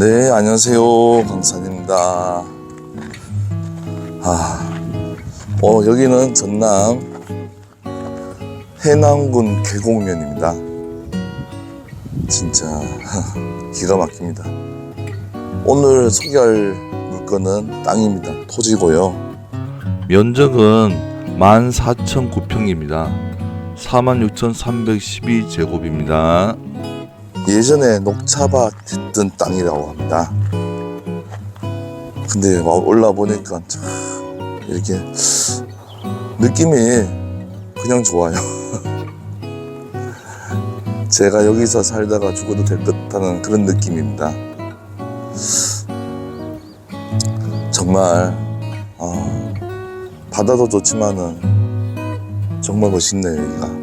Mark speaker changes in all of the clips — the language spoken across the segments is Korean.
Speaker 1: 네, 안녕하세요. 강산입니다. 아, 어, 여기는 전남 해남군 계곡면입니다. 진짜 기가 막힙니다. 오늘 소개할 물건은 땅입니다. 토지고요.
Speaker 2: 면적은 14,009평입니다. 46,312제곱입니다.
Speaker 1: 예전에 녹차밭 했던 땅이라고 합니다. 근데 막 올라 보니까 참 이렇게 느낌이 그냥 좋아요. 제가 여기서 살다가 죽어도 될것 같다는 그런 느낌입니다. 정말 아, 바다도 좋지만은 정말 멋있네요 여기가.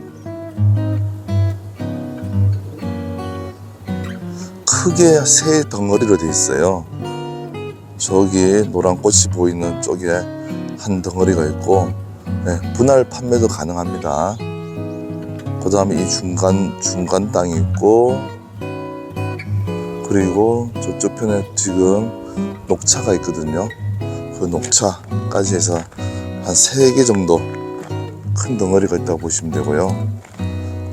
Speaker 1: 크게 세 덩어리로 되어 있어요. 저기 노란 꽃이 보이는 쪽에 한 덩어리가 있고 네, 분할 판매도 가능합니다. 그 다음에 이 중간 중간 땅이 있고 그리고 저쪽 편에 지금 녹차가 있거든요. 그 녹차까지 해서 한 세 개 정도 큰 덩어리가 있다고 보시면 되고요.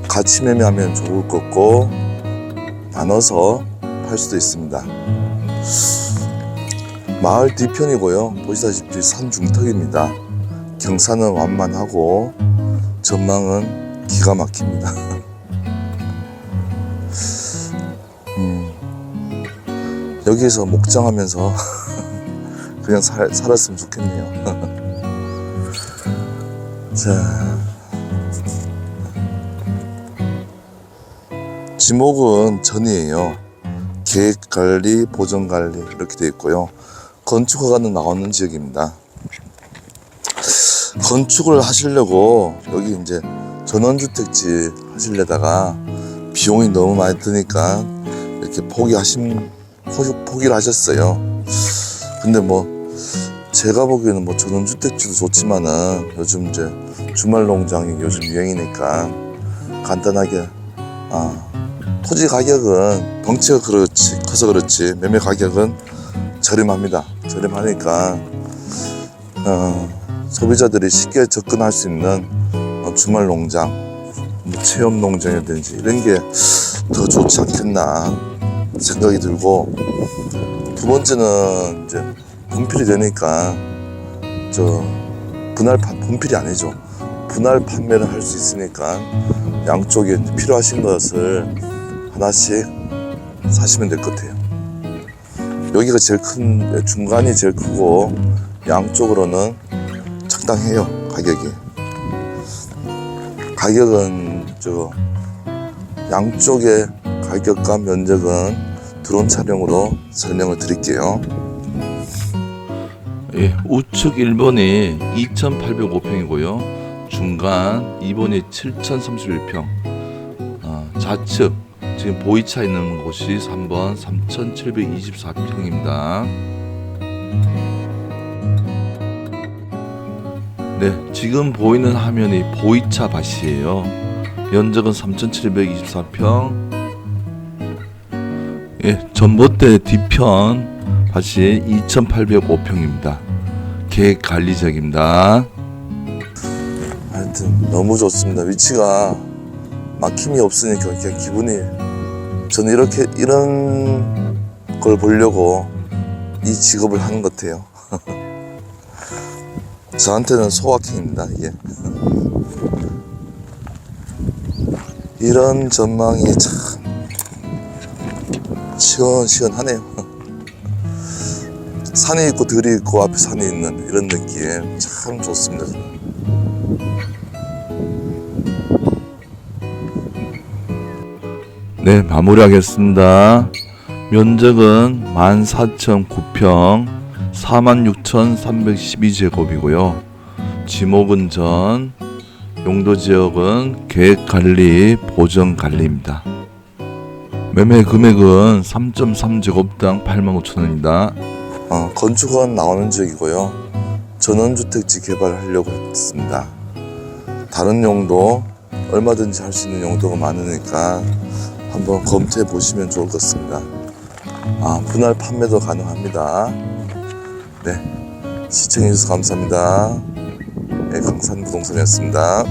Speaker 1: 같이 매매하면 좋을 것 같고 나눠서 팔 수도 있습니다. 마을 뒤편이고요. 보시다시피 산 중턱입니다. 경사는 완만하고 전망은 기가 막힙니다. 음, 여기에서 목장하면서 그냥 살, 살았으면 좋겠네요. 자, 지목은 전이에요. 계획 관리, 보전 관리 이렇게 되어 있고요. 건축 허가는 나오는 지역입니다. 건축을 하시려고 여기 이제 전원주택지 하시려다가 비용이 너무 많이 드니까 이렇게 포기하신 포기, 포기를 하셨어요. 근데 뭐 제가 보기에는 뭐 전원주택지도 좋지만은 요즘 이제 주말 농장이 요즘 유행이니까 간단하게 아 토지 가격은 덩치가 그렇지 커서 그렇지 매매 가격은 저렴합니다. 저렴하니까 어, 소비자들이 쉽게 접근할 수 있는 어, 주말 농장, 뭐 체험 농장이라든지 이런 게 더 좋지 않겠나 생각이 들고 두 번째는 이제 분필이 되니까 저 분할 판 분필이 아니죠. 분할 판매를 할 수 있으니까 양쪽에 필요하신 것을 하나씩 사시면 될 것 같아요. 여기가 제일 큰 중간이 제일 크고 양쪽으로는 적당해요 가격이. 가격은 저 양쪽의 가격과 면적은 드론 촬영으로 설명을 드릴게요.
Speaker 2: 예, 우측 1번이 2,805평이고요. 중간 2번이 7,031평. 어, 좌측 지금 보이차 있는 곳이 3번 3,724평입니다. 네, 지금 보이는 화면이 보이차 밭이에요. 면적은 3,724평. 예, 전봇대 뒤편 밭이 2,805평입니다. 계획 관리적입니다.
Speaker 1: 하여튼 너무 좋습니다. 위치가 막힘이 없으니까 그냥 기분이 저는 이렇게 이런 걸 보려고 이 직업을 하는 것 같아요. 저한테는 소확행입니다. 이게 이런 전망이 참 시원시원하네요. 산이 있고 들이 있고 앞에 산이 있는 이런 느낌 참 좋습니다.
Speaker 2: 네, 마무리하겠습니다. 면적은 14,009평, 46,312제곱이고요. 지목은 전, 용도 지역은 계획 관리, 보정 관리입니다. 매매 금액은 3.3제곱당 85,000원입니다.
Speaker 1: 어, 건축은 나오는 지역이고요. 전원주택지 개발하려고 했습니다. 다른 용도 얼마든지 할 수 있는 용도가 많으니까 한번 검토해 보시면 좋을 것 같습니다. 아, 분할 판매도 가능합니다. 네. 시청해주셔서 감사합니다. 네, 강산 부동산이었습니다.